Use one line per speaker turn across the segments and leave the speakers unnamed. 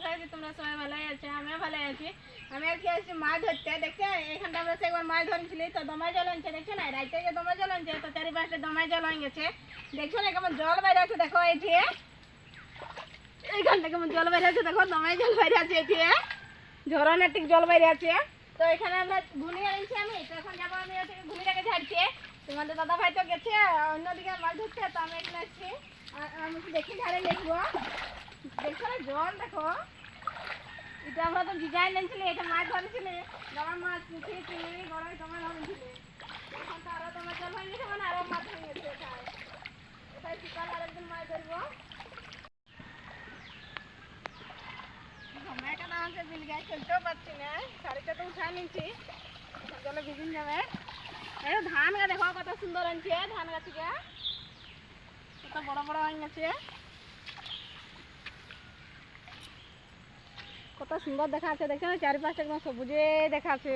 তোমরা সবাই ভালোই আছো, আমিও ভালো আছি। আমি আজকে আসছি মাছ ধরতে, দেখছ? এখানটা আমরা একবার মাছ ধরেছিলি, তো দমাই জল আনছে, দেখছ না? রাইতে যে দমাই জল আনছে, তো চারি পাঁচটা জল হয়ে গেছে। দেখছ না কেমন জল বাইরে আছে? দেখো এটি। এইখানটা কেমন জল বাইরে আছে? দেখো দমাই জল বাইরে আছে এটি। ঝরনের ঠিক জল বাইরে আছে। তো এখানে আমরা ঘুনি আনছি আমি, তো এখন যাব আমি ঘুনিটাকে ঝাড়ছি তোমাদের দাদা ভাই তো গেছে, অন্যদিকে মাছ ধরতে, তো আমি এখানে আসছি। আমি দেখি ঝাড়ে দেখব। দেখছ না জল দেখো। এটা আমরা তো ডিজাইন এনেছিলি, এটা মাছ ধরেছিলি তোমার মাছ পুঁথি চিংড়ি তোমার ধরেছিলি এখন তো আরও তোমার জল হয়ে গেছে মানে আরও মাছ হয়ে গেছে ধান গা দেখো, কত সুন্দর আনছে, ধান গাছকে কত বড় বড় হয়ে গেছে। কত সুন্দর দেখাচ্ছে দেখছ না? একদম সবুজে দেখাচ্ছে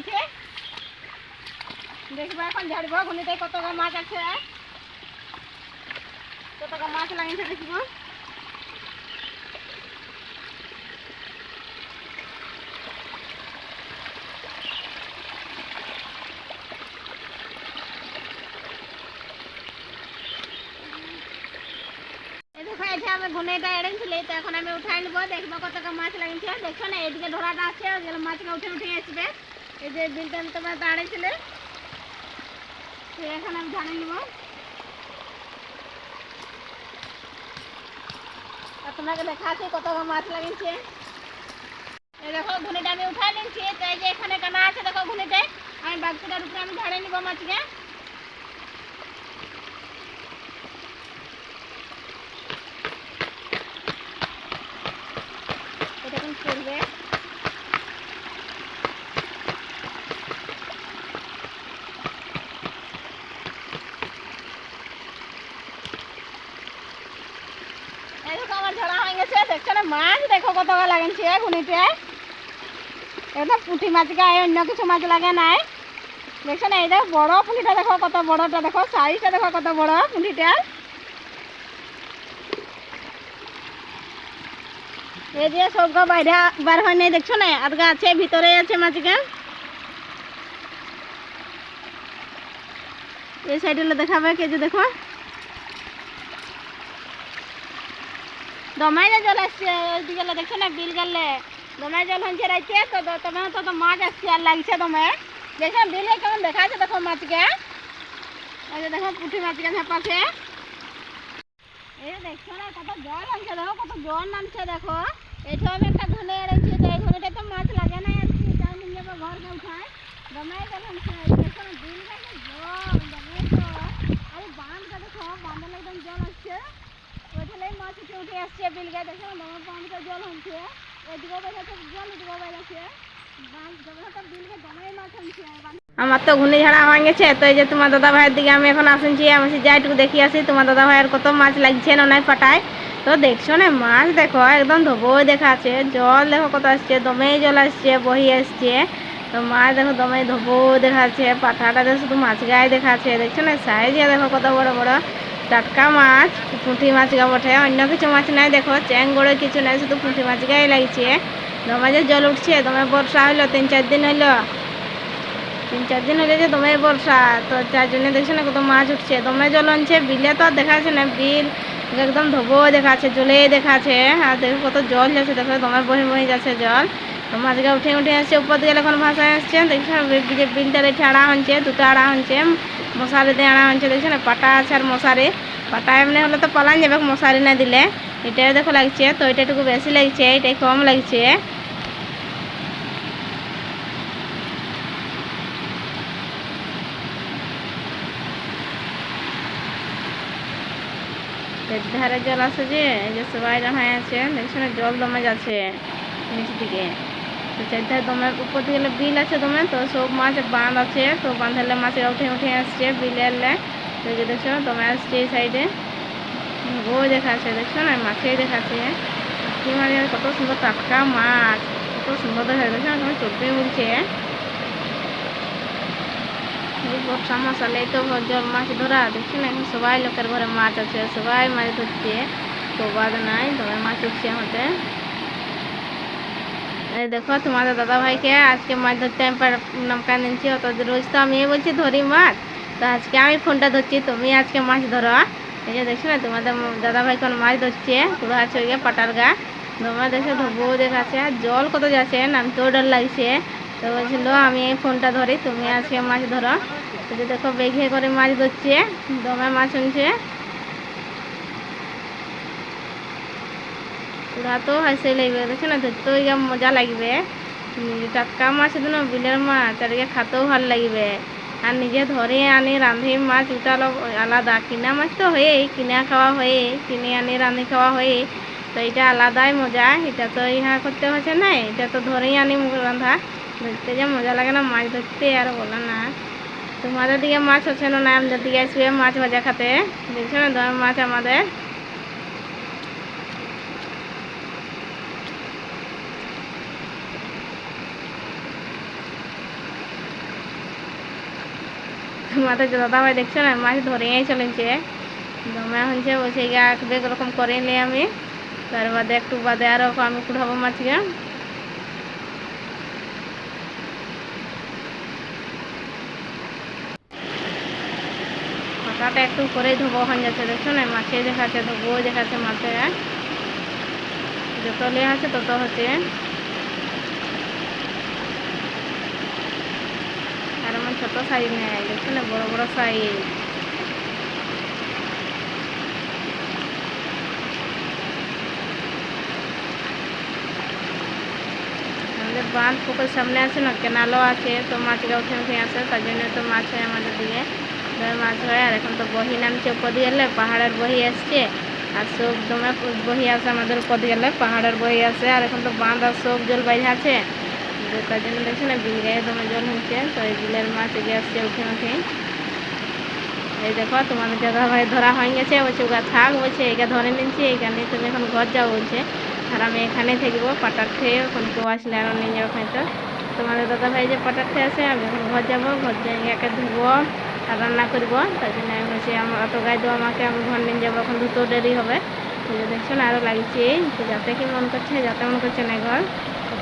যে দেখব এখন ঝাড়বো গুনিতে কত মাছ আছে কত মাছ লাগিয়েছে দেখব এই দেখো এটা আমি ঘুনেটা এড়েছিলি তো এখন আমি উঠাই নেব, দেখব কত মাছ লাগিয়েছে। দেখছ না, এদিকে ধরাটা আছে ওগুলো মাছকে উঠে উঠে আসবে। এই যে বিলটা আমি তোমার দাঁড়িয়েছিলে এখন আমি ঝাড়ে নিব। তোমাকে দেখাচ্ছি কত মাছ লাগিয়েছে। দেখো, ঘুনিটা আমি উঠাই নিচ্ছি তো এই যে এখানে কানা আছে, দেখো ঘুনিতে। আমি বাক্সটার উপরে আমি ঝাড়ে নিব মাছকে এটা এখন করবে এই দেখো আমার ঝাড়া হয়ে গেছে দেখছ না মাছ দেখো কত লাগিয়েছে গুনিতে এটা পুঁটি মাছ গায়ে অন্য কিছু মাছ লাগে নাই। দেখছ না এই দেখো বড় পুঁটিটা দেখো, কত বড়টা দেখো সাইজটা দেখো, কত বড় পুঁটিটা এই যে সবগা বাইরে বার হয় নাই দেখছ না আদগা আছে ভিতরে আছে মাছগা এই সাইডে দেখাবে কে যে দেখো। দমাই যে জল আসছে, ওইদিকে দেখছ না বিল গেলে? দমাই জল হয়েছে রাইছে তো তোমার তো তো মাছ আসছে আর লাগছে দমে। দেখছ বিলে কেমন দেখাচ্ছে দেখো মাছকে। ওই যে দেখো পুঁটি মাছকে ঝাঁপাছে এই দেখছ না কত জল আনছে, দেখো কত জল নামছে, দেখো। এটা আমি একটা ধনে এনেছি তো এই ধনেটা তো মাছ লাগে না আজকে তাই নিয়ে যাব ঘরকে উঠায় দমাই জল আনছে এই দেখো না বিল গেলে জল দমাই জল আরে বাঁধটা দেখো বাঁধের একদম জল আসছে ওইখানেই মাছ উঠে দেখো বাঁধটা জল জল আমার তো ঘূর্ণি ঝাড়া হয়ে গেছে, তো এই যে তোমার দাদা ভাইয়ের দিকে আমি এখন আসছি, আমি যাইটুকু দেখি আসি তোমার দাদা ভাইয়ের কত মাছ লাগছে না নাই পাটায় তো দেখছ না, মাছ দেখো, একদম ধোবই দেখাচ্ছে জল দেখো কত আসছে দমেই জল আসছে, বহি আসছে। তো মাছ দেখো, দমে ধোবো দেখাচ্ছে পাঠাটাতে শুধু মাছ গায়ে দেখাচ্ছে দেখছ না সাইজে দেখো কত বড় বড়। টাটকা মাছ, পুঁটি মাছ গা বটে অন্য কিছু মাছ নাই, দেখো চ্যাং গড়ে কিছু নাই, শুধু পুঁটি মাছ গায়ে লাগছে। দমে যে জল উঠছে দমে বর্ষা হইল, তিন চার দিন হইল। তিন চার দিন হলে যে দমে বর্ষা, তো যার জন্য দেখছে না কত মাছ উঠছে। দমে জল আনছে, বিলে তো আর দেখাচ্ছে না, বিল একদম ধোবো দেখাচ্ছে জলে দেখাচ্ছে। আর দেখো কত জল যাচ্ছে, দেখো দমে বহি বহি যাচ্ছে জল। মাছগা উঠে উঠে আসছে উপর দিকে এখন ভাষায় আসছে দেখছ না বি- যে বিলটার এঠে আড়া হচ্ছে দুটো আড়া হচ্ছে মশারি দিয়ে আড়া হচ্ছে দেখছ না পাটা আছে আর মশারি পাটা এমনি হলে তো পালান যাবে মশারি না দিলে এটাই দেখো লাগছে তো এটা একটু বেশি লাগছে এটাই কম লাগছে ধারে জল আছে যে সবাই হয়ে আছে দেখছ না জল দমে যাচ্ছে নিচ দিকে তো চারধারে দমে উপর দিকে বিল আছে দমে তো সব মাছ বাঁধ আছে, তো বাঁধালে মাছের উঠে উঠে আসছে বিলে এলে। তো দেখছ দমে আসছে এই সাইডে বই দেখাচ্ছে, দেখছ না? মাছেই দেখাচ্ছে। কি মানে কত সুন্দর টাটকা মাছ, কত সুন্দর দেখা যাচ্ছে এখন চলতে উঠছে বর্ষা মশালে তো জল মাছ ধরা, দেখছি না? এখন সবাই লোকের ঘরে মাছ আছে, সবাই মাছ ধরছে। তো বাদ নাই, তবে মাছ উঠছে আমাদের। দেখো তোমাদের দাদা ভাইকে আজকে মাছ ধরতে আমি নমকা নিচ্ছি অত রোজ তো আমি বলছি ধরি মাছ তো আজকে আমি ফোনটা ধরছি, তুমি আজকে মাছ ধরো এই যে দেখছ না তোমাদের দাদা ভাই কোন মাছ ধরছে, পুরো আছে ওই পাটার গা। তোমার দেখছ ধোবো দেখাচ্ছে, আর জল কত যাচ্ছে নামতেও ডর লাগছে। তো বলছিল আমি এই ফোনটা ধরি, তুমি আজকে মাছ ধরো। যে দেখো বেঘে করে মাছ ধরছে, দমে মাছ শুনছে পুরা তো হাসি লাগবে দেখছ না, ধরতেও ইয়া মজা লাগবে। টাটকা মাছ দিন বিলের মাছ, আর খাতেও ভালো লাগবে। আর নিজে ধরে আনি, রাঁধি মাছ, ওটা আলো- আলাদা। কিনা মাছ তো হয়েই কিনা খাওয়া হয়ে, কিনে আনি, রাঁধি খাওয়া হয়ে। তো এটা আলাদাই মজা, এটা তো ইহা করতে হচ্ছে না এটা তো ধরেই আনি রাঁধা। ধরতে যে মজা লাগে না, মাছ ধরতে আর বলো না। তোমাদের দিকে মাছ হচ্ছে না আমাদের দিকে আসবে মাছ ভাজা খাতে। দেখছ না দমে মাছ আমাদের। যে দাদা ভাই দেখছ না, মাছ ধরেই চলেছে। দমে হচ্ছে বসে গিয়ে আঁকবে এরকম করে নিয়ে আমি। তার বাদে একটু বাদে আরও আমি কুড়াবো মাছকে পাতাটা একটু করেই ধোবো হয়ে যাচ্ছে, দেখছ না? মাছে দেখাচ্ছে, ধোবো দেখাচ্ছে মাছে। যত লে আছে তত হচ্ছে আর আমার ছোট সাইজ নেই না বড় বড় সাইজ। আমাদের বাঁধ পুকুর সামনে আছে না, কেনালও আছে, তো মাছরা উঠে উঠে আসে, তার জন্য তো মাছ হয় আমাদের দিকে মাছ হয়, আর এখন তো বহি নামছে উপর দিয়ে গেলে, পাহাড়ের বহি আসছে। আর সব দমে বহি আসে আমাদের উপর গেলে, পাহাড়ের বহি আসে আর এখন তো বাঁধ আর সব জল বাইরে আছে। তার জন্য দেখছি না বিল গায়ে দমে জল হচ্ছে তো এই বিলের মাছ এগিয়ে আসছে উঠে উঠে এই দেখো তোমাদের দাদা ভাই ধরা হয়ে গেছে বলছে ওগা থাক বলছে এইটা ধরে নিচ্ছি এইখানে তুমি এখন ঘর যাও বলছে আর আমি এখানে থাকব পাটার খেয়ে এখন কেউ আসলে আরও নিয়ে যাব হয়তো তোমাদের দাদা ভাই যে পাটার খেয়ে আছে আমি এখন ঘর যাব ঘর যাই একে ধুবো আর রান্না করব তার জন্য আমি বলছি আমার অত গায়ে দেবো আমাকে আমি ঘর নিয়ে যাব এখন দুটো দেরি হবে দেখছ না আরও লাগছে যাতে কি মন করছে যাতে মন করছে না ঘর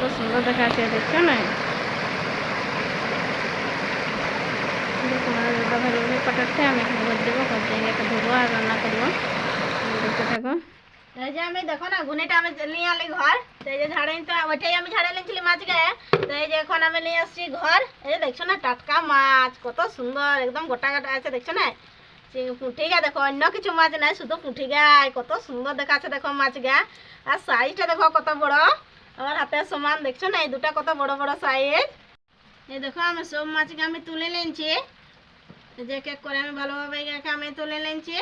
কত সুন্দর দেখাচ্ছে দেখছ না? রান্না করব। এই যে আমি, দেখো না ঘুনিটা আমি নিয়ে আলি ঘর। যে ওইটাই আমি নিয়েছিলি মাছকে। তো এই যে এখন আমি নিয়ে আসছি ঘর। এই যে দেখছ না, টাটকা মাছ, কত সুন্দর, একদম গোটা গোটা আছে, দেখছ না? পুঁটি গা দেখো, অন্য কিছু মাছ নাই, শুধু পুঁটি গায় কত সুন্দর দেখাচ্ছে, দেখো মাছ গা আর সাইজটা দেখো কত বড়। আমার হাতের সমান, দেখছ না? এই দুটা কত বড় বড় সাইজ এই দেখো আমি সব মাছকে আমি তুলে নিয়েছি। যে কেক করে আমি ভালোভাবে আমি তুলে নিয়েছি।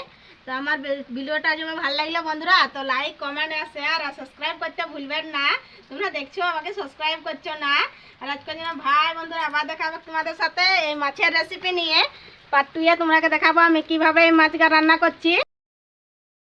তো আমার ভিডিওটা যদি ভালো লাগলে বন্ধুরা, তো লাইক কমেন্ট আর শেয়ার আর সাবস্ক্রাইব করতে ভুলবেন না। তোমরা দেখছ, আমাকে সাবস্ক্রাইব করছ না। আর আজকে যেন ভাই বন্ধুরা আবার দেখাবো তোমাদের সাথে এই মাছের রেসিপি নিয়ে পার্ট তোমাকে দেখাবো আমি কীভাবে এই মাছটা রান্না করছি।